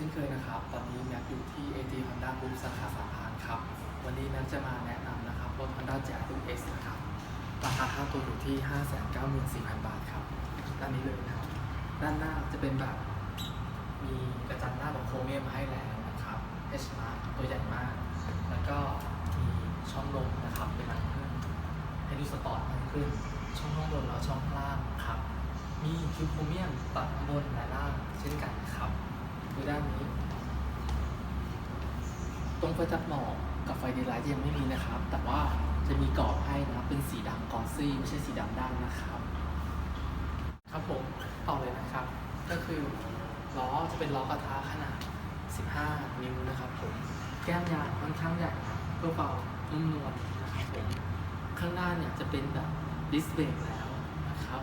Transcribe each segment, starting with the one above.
ช่นเคยนะครับ ตอนนี้แม็กอยู่ที่ AT Honda Group สาขาสามพานครับ วันนี้แม็กจะมาแนะนำนะครับรถ Honda Jazz X นะครับ ราคาค่าตัวอยู่ที่ 594,000 บาทครับ ด้านนี้เลยนะครับ ด้านหน้าจะเป็นแบบมีกระจังหน้าแบบโครเมียมมาให้แล้วนะครับ H Mark ตัวใหญ่มาก แล้วก็มีช่องลมนะครับเป็นรังพึ่งให้ดูสปอร์ตมากขึ้น ช่องข้างบนแล้วช่องข้างล่างครับ มีคิวโครเมียมตัดข้างบนและล่างเช่นกันครับ ดูด้านนี้ ตรงไฟตัดหมอกกับไฟเดย์ไลท์ยังไม่มีนะครับ แต่ว่าจะมีกรอบให้นะเป็นสีดำกอซี่ไม่ใช่สีดำด้านนะครับ ครับผมต่อเลยนะครับ ก็คือล้อจะเป็นล้อกระทะขนาด 15 นิ้วนะครับผมแก้มยางค่อนข้างใหญ่เพื่อเบานุ่มนวลนะครับผมข้างหน้าเนี่ยจะเป็นแบบดิสเบรกแล้วนะครับ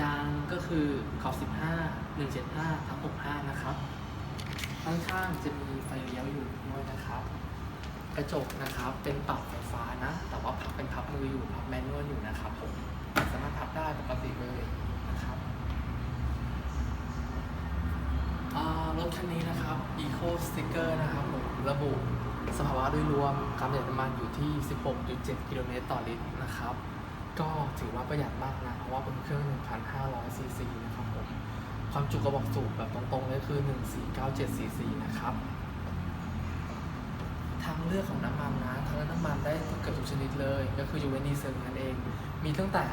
ยางก็คือขอบ 15 175 ทั้ง 65 นะครับ ข้างๆจะมีไฟเลี้ยวอยู่ด้วยนะครับ กระจกนะครับเป็นปรับไฟฟ้านะ แต่ว่าพับเป็นพับมืออยู่พับแมนนวลอยู่นะครับผมสามารถพับได้ปกติเลยนะครับอารถคันนี้นะครับ Eco Sticker นะครับผมระบุสภาวะโดยรวมการประหยัดน้ำมันอยู่ที่ 16.7 กิโลเมตรต่อลิตรนะครับ ก็ถือว่าประหยัดมากนะ เพราะว่าเป็นเครื่อง 1,500ซีซีนะครับผม ความจุกระบอกสูบแบบตรงๆเลยคือ 1497ซีซีนะครับทางเลือกของน้ำมันนะทางเลือกน้ำมันได้เกือบทุกชนิดเลย ก็คือยูเวนดีเซลนั่นเอง มีตั้งแต่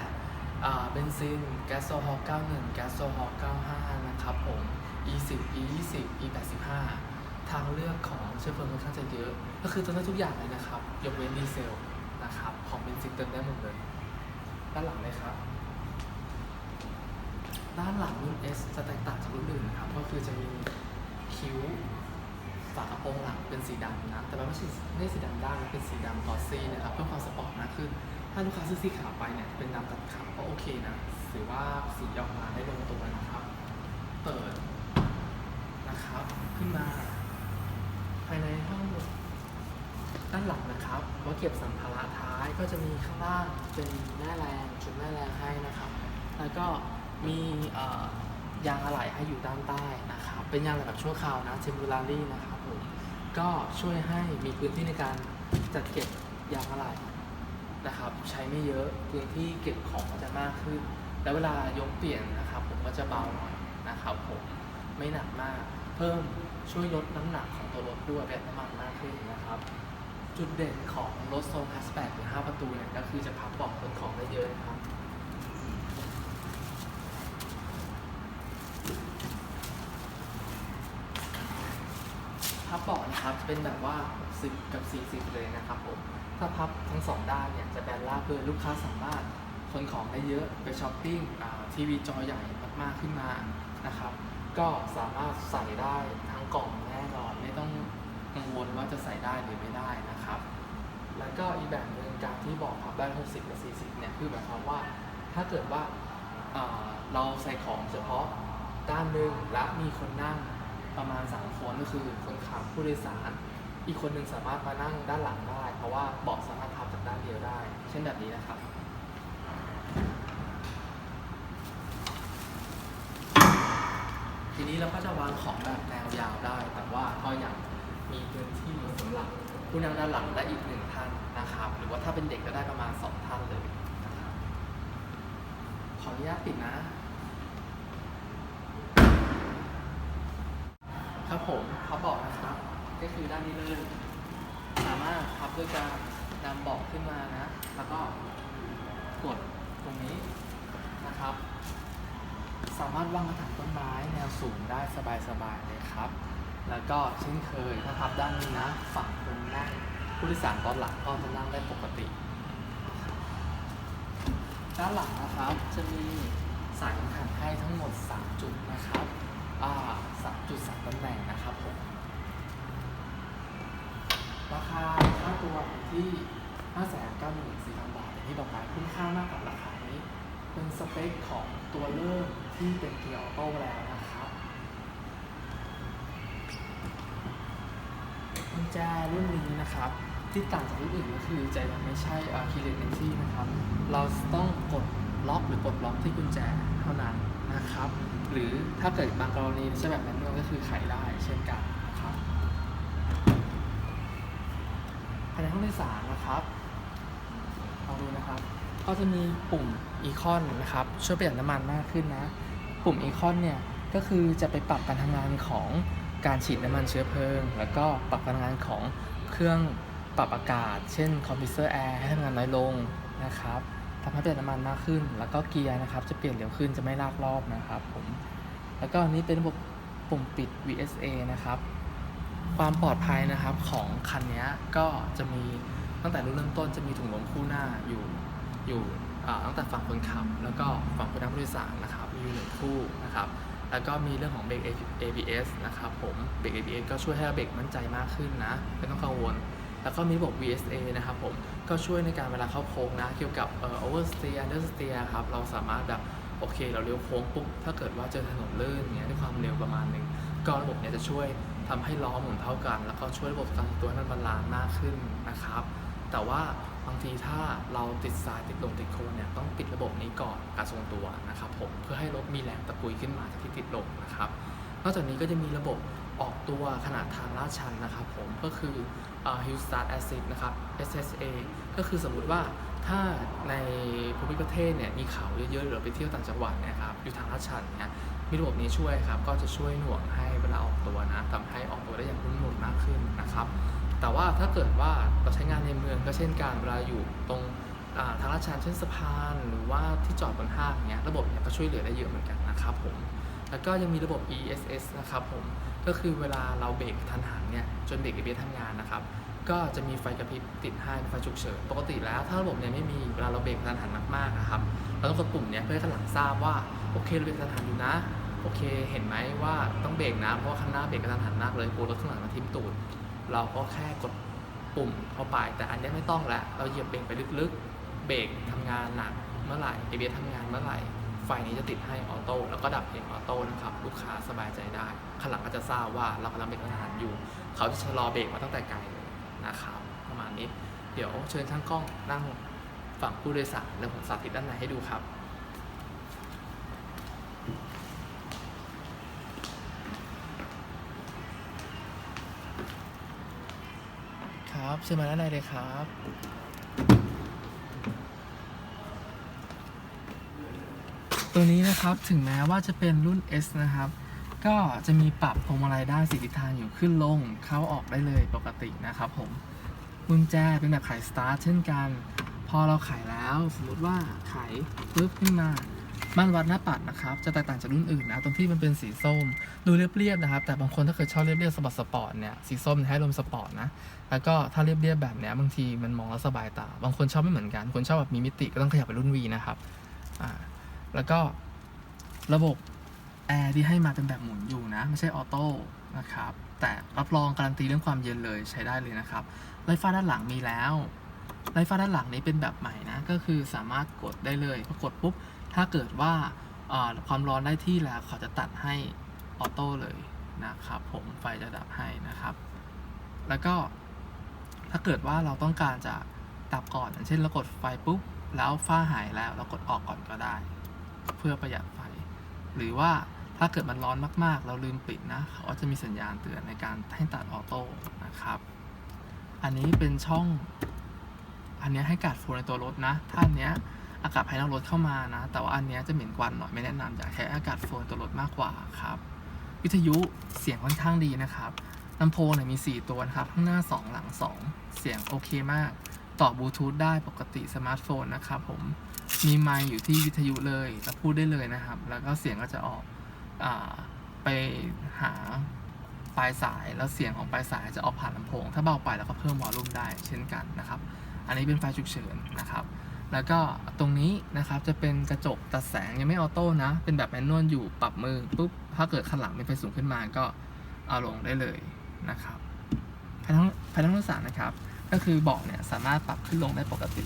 เบนซิน แก๊สโซฮอล์91 แก๊สโซฮอล์95 นะครับผม E10 E20 E85 ทางเลือกของเชื้อเพลิงค่อนข้างจะเยอะ ก็คือตัวเลือกทุกอย่างเลยนะครับ ยกเว้นดีเซลนะครับ ของเบนซินเติมได้หมดเลย ด้านหลังเลยครับ ด้านหลังรุ่น S จะแตกต่างจากรุ่นอื่นนะครับ ก็คือจะมีคิ้วฝากระโปรงหลังเป็นสีดำนะ แต่มันไม่ใช่ไม่ใช่สีดำด้านมันเป็นสีดำกอซี่นะครับเพื่อความสปอร์ตนะคือถ้าลูกค้าซื้อสีขาวไปเนี่ยเป็นดำตัดขาวก็โอเคนะถือว่าสีออกมาได้ลงตัวนะครับ เปิดนะครับขึ้นมา ภายในห้องด้านหลังนะครับว่าเก็บสัมภาระท้ายก็จะมีข้างล่างเป็นแม่แรงชุดแม่แรงให้นะครับ แล้วก็ มียางอะไหล่ให้อยู่ด้านใต้นะครับเป็นยางอะไหล่แบบชั่วคราวนะ temporary นะครับผมก็ช่วยให้มีพื้นที่ในการจัดเก็บยางอะไหล่นะครับใช้ไม่เยอะพื้นที่เก็บของก็จะมากขึ้น แล้วเวลายกเปลี่ยนนะครับผมก็จะเบาหน่อยนะครับผมไม่หนักมาก เพิ่มช่วยลดน้ำหนักของตัวรถด้วยประหยัดน้ำมันมากขึ้นนะครับ จุดเด่นของรถโซลแฮชแบ็กหรือ 5 ประตูเนี่ยก็คือจะพับเบาะขนของได้เยอะนะครับ พับเบาะนะครับจะเป็นแบบว่า 10 กับ 40 เลยนะครับผมถ้าพับทั้งสองด้านเนี่ยจะแบนราบเลยลูกค้าสามารถขนของได้เยอะไปช้อปปิ้งทีวีจอใหญ่มากๆขึ้นมานะครับ ก็สามารถใส่ได้ทั้งกล่องแน่นอนไม่ต้องกังวลว่าจะใส่ได้หรือไม่ได้นะครับ แล้วก็อีกแบบหนึ่งการที่บอกพับได้ 60 กับ 40 เนี่ยคือหมายความว่าถ้าเกิดว่าอ่าเราใส่ของเฉพาะด้านหนึ่งและมีคนนั่ง ประมาณ 3 คนก็คือคนขับผู้โดยสาร อีกคนหนึ่งสามารถมานั่งด้านหลังได้ เพราะว่าเบาะสามารถพับจากด้านเดียวได้ เช่นแบบนี้นะครับ ทีนี้เราก็จะวางของแบบแนวยาวได้ แต่ว่าก็ยังมีพื้นที่สำหรับผู้นั่งด้านหลังได้อีกหนึ่งท่านนะครับ หรือว่าถ้าเป็นเด็กก็ได้ประมาณสองท่านเลยขออนุญาตปิดนะ ครับ ผมพับเบาะนะครับ ก็คือด้านนี้เลยสามารถพับด้วยการนำเบาะขึ้นมานะ แล้วก็กดตรงนี้นะครับ สามารถวางกระถางต้นไม้แนวสูงได้สบายๆเลยครับ แล้วก็เช่นเคยถ้าพับด้านนี้นะ ฝั่งคนนั่งผู้โดยสารตอนหลังก็จะนั่งได้ปกติ ด้านหลังนะครับจะมีสายขันให้ทั้งหมด 3 จุดนะครับ อ่าสามจุดสามตำแหน่งนะครับผม ราคาค่าตัวอยู่ที่ 5 9 4 0 0 0 บาทอย่างที่บอกไปคุ้มค่ามากกับราคานี้ เป็นสเปคของตัวเริ่มที่เป็นเกียร์ออโต้แล้วนะครับกุญแจรุ่นนี้นะครับที่ต่างจากรุ่นอื่นก็คือจะยังไม่ใช่คีย์เลนเอนซี่นะครับ เราต้องกดล็อกหรือกดล็อกที่กุญแจ หรือถ้าเกิดบางกรณีใช้แบบนั้นก็คือไขได้เช่นกันนะครับภายในห้องโดยสารนะครับลองดูนะครับ ก็จะมีปุ่มอีคอนนะครับ ช่วยประหยัดน้ำมันมากขึ้นนะ ปุ่มอีคอนเนี่ยก็คือจะไปปรับการทำงานของการฉีดน้ำมันเชื้อเพลิง แล้วก็ปรับการทำงานของเครื่องปรับอากาศ เช่นคอมพิวเตอร์แอร์ให้ทำงานน้อยลงนะครับ ทำให้ประหยัดน้ำมันมากขึ้น แล้วก็เกียร์นะครับจะเปลี่ยนเร็วขึ้นจะไม่ลากรอบนะครับผมแล้วก็อันนี้เป็นระบบปุ่มปิด VSA นะครับ ความปลอดภัยนะครับของคันนี้ก็จะมีตั้งแต่รุ่นเริ่มต้นจะมีถุงลมคู่หน้าอยู่อยู่ตั้งแต่ฝั่งคนขับ แล้วก็ฝั่งคนนั่งผู้โดยสารนะครับมีอยู่หนึ่งคู่นะครับแล้วก็มีเรื่องของเบรก ABS นะครับผมเบรก ABS ก็ช่วยให้เราเบรกมั่นใจมากขึ้นนะไม่ต้องกังวล แล้วก็มีระบบ VSA นะครับผมก็ช่วยในการเวลาเข้าโค้งนะ เกี่ยวกับเอ่อ oversteer understeer ครับเราสามารถแบบโอเค เราเลี้ยวโค้งปุ๊บถ้าเกิดว่าเจอถนนลื่นเงี้ยด้วยความเร็วประมาณหนึ่งก็ระบบเนี้ยจะช่วยทำให้ล้อหมุนเท่ากัน แล้วก็ช่วยระบบการตัวให้มันบาลานซ์มากขึ้นนะครับ แต่ว่าบางทีถ้าเราติดสายติดลมติดโคลนเนี่ยต้องปิดระบบนี้ก่อนการทรงตัวนะครับผมเพื่อให้รถมีแรงตะกุยขึ้นมาจากที่ติดลมนะครับนอกจากนี้ก็จะมีระบบ ออกตัวขนาดทางลาดชันนะครับผมก็คือ Hill Start Assist นะครับ SSA ก็คือสมมุติว่าถ้าในภูมิประเทศเนี่ยมีเขาเยอะๆหรือไปเที่ยวต่างจังหวัดนะครับอยู่ทางลาดชันเนี่ยมีระบบนี้ช่วยครับก็จะช่วยหน่วงให้เวลาออกตัวนะทำให้ออกตัวได้อย่างนุ่มนวลมากขึ้นนะครับ แต่ว่าถ้าเกิดว่าเราใช้งานในเมืองก็เช่นการเวลาอยู่ตรงทางลาดชันเช่นสะพาน หรือว่าที่จอดบนห้างเนี้ยระบบเนี้ยก็ช่วยเหลือได้เยอะเหมือนกันนะครับผม แล้วก็ยังมีระบบ ESS นะครับผม ก็คือเวลาเราเบรกทันหันเนี่ย จนเบรก ABS ทำงานนะครับ ก็จะมีไฟกระพริบติดให้ไฟฉุกเฉิน ปกติแล้วถ้าระบบเนี่ยไม่มี เวลาเราเบรกทันหันมากๆนะครับ เราต้องกดปุ่มเนี้ยเพื่อให้ข้างหลังทราบว่า โอเคเราเบรกทันหันอยู่นะ โอเค เห็นไหมว่าต้องเบรกนะ เพราะว่าข้างหน้าเบรกกระทันหันมากเลยกลัวรถข้างหลังมาทิ่มตูด เราก็แค่กดปุ่มเข้าไป แต่อันนี้ไม่ต้องแล้ว เราเหยียบเบรกไปลึกๆ เบรกทำงานหนักเมื่อไหร่ ABS ทำงานเมื่อไหร่ ไฟนี้จะติดให้ออโต้แล้วก็ดับเองออโต้นะครับ ลูกค้าสบายใจได้ข้างหลังก็จะทราบว่าเรากำลังเบรกกระทันอยู่ เขาจะชะลอเบรกมาตั้งแต่ไกลเลยนะครับประมาณนี้เดี๋ยวเชิญช่างกล้องนั่งฝั่งผู้โดยสารแล้วผมสาธิตด้านในให้ดูครับครับเชิญมาด้านในเลยครับ ตัวนี้นะครับถึงแม้ว่าจะเป็นรุ่น S นะครับ ก็จะมีปรับพวงมาลัยได้สีทิศทางอยู่ขึ้นลงเข้าออกได้เลยปกตินะครับผมกุญแจเป็นแบบไขสตาร์ทเช่นกัน พอเราไขแล้ว สมมุติว่าไขปุ๊บขึ้นมาม่านวัดหน้าปัดนะครับ จะแตกต่างจากรุ่นอื่นนะตรงที่มันเป็นสีส้มดูเรียบๆนะครับ แต่บางคนถ้าเกิดชอบเรียบๆสปอร์ตสปอร์ตเนี่ยสีส้มให้ลมสปอร์ตนะแล้วก็ถ้าเรียบๆแบบเนี้ยบางทีมันมองแล้วสบายตาบางคนชอบไม่เหมือนกัน คนชอบแบบมีมิติก็ต้องขยับไปรุ่น V นะครับอ่า แล้วก็ระบบแอร์ที่ให้มาเป็นแบบหมุนอยู่นะ ไม่ใช่ออโต้นะครับ แต่รับรองการันตีเรื่องความเย็นเลยใช้ได้เลยนะครับไฟฟ้าด้านหลังมีแล้วไฟฟ้าด้านหลังนี้เป็นแบบใหม่นะ ก็คือสามารถกดได้เลยพอกดปุ๊บ ถ้าเกิดว่าอ่าความร้อนได้ที่แล้วเขาจะตัดให้ออโต้เลยนะครับผมไฟจะดับให้นะครับ แล้วก็ถ้าเกิดว่าเราต้องการจะดับก่อนอย่างเช่นเรากดไฟปุ๊บ แล้วฝ้าหายแล้วเรากดออกก่อนก็ได้ เพื่อประหยัดไฟ หรือว่าถ้าเกิดมันร้อนมากๆ เราลืมปิดนะเขาจะมีสัญญาณเตือนในการให้ตัดออโต้นะครับ อันนี้เป็นช่อง อันนี้ให้กาดโฟลในตัวรถนะ ถ้าอันเนี้ยอากาศภายนอกรถเข้ามานะ แต่ว่าอันเนี้ยจะเหม็นควันหน่อยไม่แนะนำอยากใช้อากาศโฟลในตัวรถมากกว่าครับ วิทยุเสียงค่อนข้างดีนะครับลำโพงเนี่ยมี 4 ตัวนะครับ ข้างหน้า 2 หลัง 2 เสียงโอเคมาก ต่อบลูทูธได้ปกติสมาร์ทโฟนนะครับผม มีไมค์อยู่ที่วิทยุเลยแล้วพูดได้เลยนะครับ แล้วก็เสียงก็จะออกอไปหาปลายสายแล้วเสียงของปลายสายจะออกผ่านลำโพง ถ้าเบาไปแล้วก็เพิ่มวอลลุ่มได้เช่นกันนะครับ อันนี้เป็นไฟฉุกเฉินนะครับ แล้วก็ตรงนี้นะครับจะเป็นกระจกตัดแสงยังไม่ออโต้นะ เป็นแบบแมนนวลอยู่ปรับมือปุ๊บถ้าเกิดข้างหลังเป็นไฟสูงขึ้นมาก็เอาลงได้เลยนะครับภายในห้องภายในห้งโดยสารนะครับ ก็คือเบาะเนี่ยสามารถปรับขึ้นลงได้ปกติ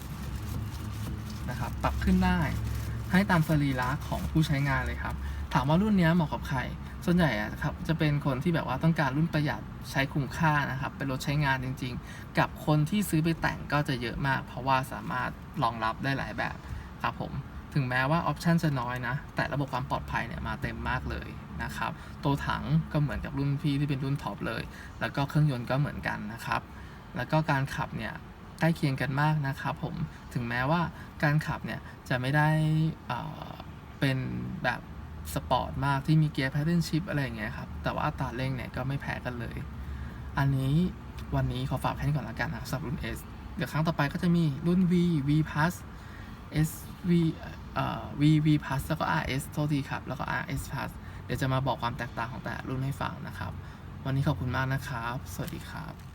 นะครับ ปรับขึ้นได้ ให้ตามสรีระของผู้ใช้งานเลยครับ ถามว่ารุ่นนี้เหมาะกับใคร ส่วนใหญ่อะครับจะเป็นคนที่แบบว่าต้องการรุ่นประหยัดใช้คุ้มค่านะครับ เป็นรถใช้งานจริง ๆ กับคนที่ซื้อไปแต่งก็จะเยอะมาก เพราะว่าสามารถรองรับได้หลายแบบครับผมถึงแม้ว่าออปชันจะน้อยนะ แต่ระบบความปลอดภัยเนี่ยมาเต็มมากเลยนะครับ ตัวถังก็เหมือนกับรุ่นพี่ที่เป็นรุ่นท็อปเลย แล้วก็เครื่องยนต์ก็เหมือนกันนะครับ แล้วก็การขับเนี่ย ล้เคียงกันมากนะครับผมถึงแม้ว่าการขับเนี่ยจะไม่ได้เป็นแบบสปอร์ตมากที่มีเกียร์ paddle shift อะไรอย่างเงี้ยครับ แต่ว่าอัตราเร่งเนี่ยก็ไม่แพ้กันเลย อันนี้วันนี้ขอฝากแค่นี้ก่อนละกันนะสำหรับรุ่น S เดี๋ยวครั้งต่อไปก็จะมีรุ่น V V Plus S V เอ่อ V V Plus แล้วก็ RS โทษทีครับ แล้วก็ RS Plus เดี๋ยวจะมาบอกความแตกต่างของแต่ละรุ่นให้ฟังนะครับ วันนี้ขอบคุณมากนะครับ สวัสดีครับ